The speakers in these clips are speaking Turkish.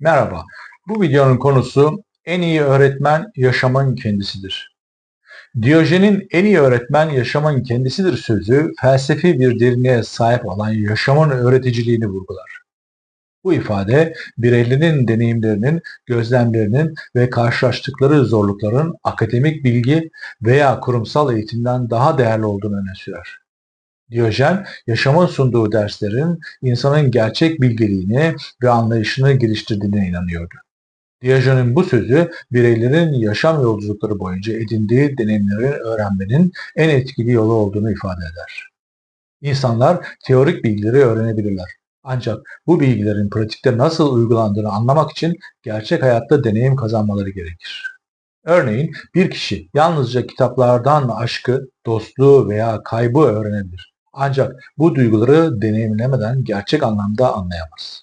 Merhaba, bu videonun konusu en iyi öğretmen yaşamın kendisidir. Diyojen'in en iyi öğretmen yaşamın kendisidir sözü felsefi bir derinliğe sahip olan yaşamın öğreticiliğini vurgular. Bu ifade bireylerin deneyimlerinin, gözlemlerinin ve karşılaştıkları zorlukların akademik bilgi veya kurumsal eğitimden daha değerli olduğunu öne sürer. Diyojen, yaşamın sunduğu derslerin insanın gerçek bilgeliğini ve anlayışını geliştirdiğine inanıyordu. Diyojen'in bu sözü bireylerin yaşam yolculukları boyunca edindiği deneyimleri öğrenmenin en etkili yolu olduğunu ifade eder. İnsanlar teorik bilgileri öğrenebilirler. Ancak bu bilgilerin pratikte nasıl uygulandığını anlamak için gerçek hayatta deneyim kazanmaları gerekir. Örneğin bir kişi yalnızca kitaplardan aşkı, dostluğu veya kaybı öğrenebilir. Ancak bu duyguları deneyimlemeden gerçek anlamda anlayamaz.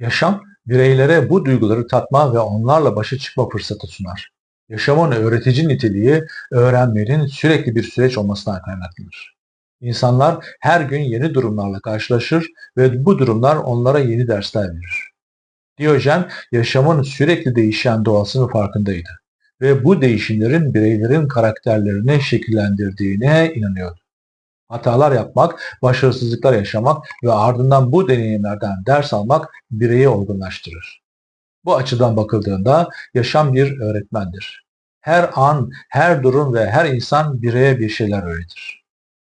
Yaşam, bireylere bu duyguları tatma ve onlarla başa çıkma fırsatı sunar. Yaşamın öğretici niteliği, öğrenmenin sürekli bir süreç olmasına kaynaklıdır. İnsanlar her gün yeni durumlarla karşılaşır ve bu durumlar onlara yeni dersler verir. Diyojen, yaşamın sürekli değişen doğasının farkındaydı ve bu değişimlerin bireylerin karakterlerini şekillendirdiğine inanıyordu. Hatalar yapmak, başarısızlıklar yaşamak ve ardından bu deneyimlerden ders almak bireyi olgunlaştırır. Bu açıdan bakıldığında yaşam bir öğretmendir. Her an, her durum ve her insan bireye bir şeyler öğretir.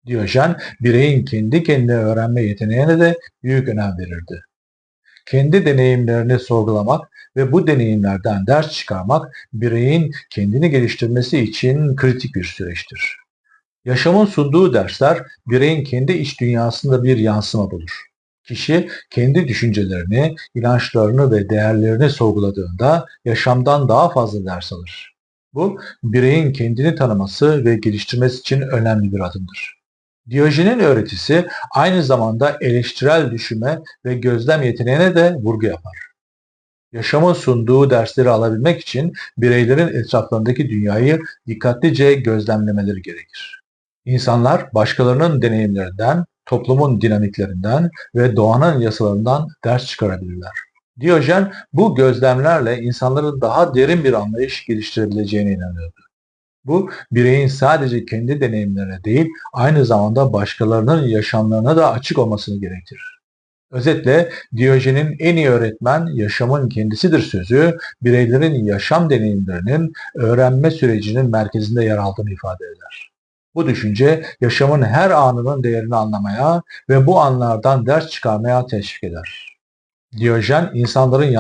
Diyojen, bireyin kendi kendine öğrenme yeteneğine de büyük önem verirdi. Kendi deneyimlerini sorgulamak ve bu deneyimlerden ders çıkarmak bireyin kendini geliştirmesi için kritik bir süreçtir. Yaşamın sunduğu dersler bireyin kendi iç dünyasında bir yansıma bulur. Kişi kendi düşüncelerini, inançlarını ve değerlerini sorguladığında yaşamdan daha fazla ders alır. Bu bireyin kendini tanıması ve geliştirmesi için önemli bir adımdır. Diyojen'in öğretisi aynı zamanda eleştirel düşünme ve gözlem yeteneğine de vurgu yapar. Yaşamın sunduğu dersleri alabilmek için bireylerin etraflarındaki dünyayı dikkatlice gözlemlemeleri gerekir. İnsanlar başkalarının deneyimlerinden, toplumun dinamiklerinden ve doğanın yasalarından ders çıkarabilirler. Diyojen bu gözlemlerle insanların daha derin bir anlayış geliştirebileceğine inanıyordu. Bu bireyin sadece kendi deneyimlerine değil aynı zamanda başkalarının yaşamlarına da açık olmasını gerektirir. Özetle Diyojen'in en iyi öğretmen yaşamın kendisidir sözü bireylerin yaşam deneyimlerinin öğrenme sürecinin merkezinde yer aldığını ifade eder. Bu düşünce yaşamın her anının değerini anlamaya ve bu anlardan ders çıkarmaya teşvik eder. Diyojen insanların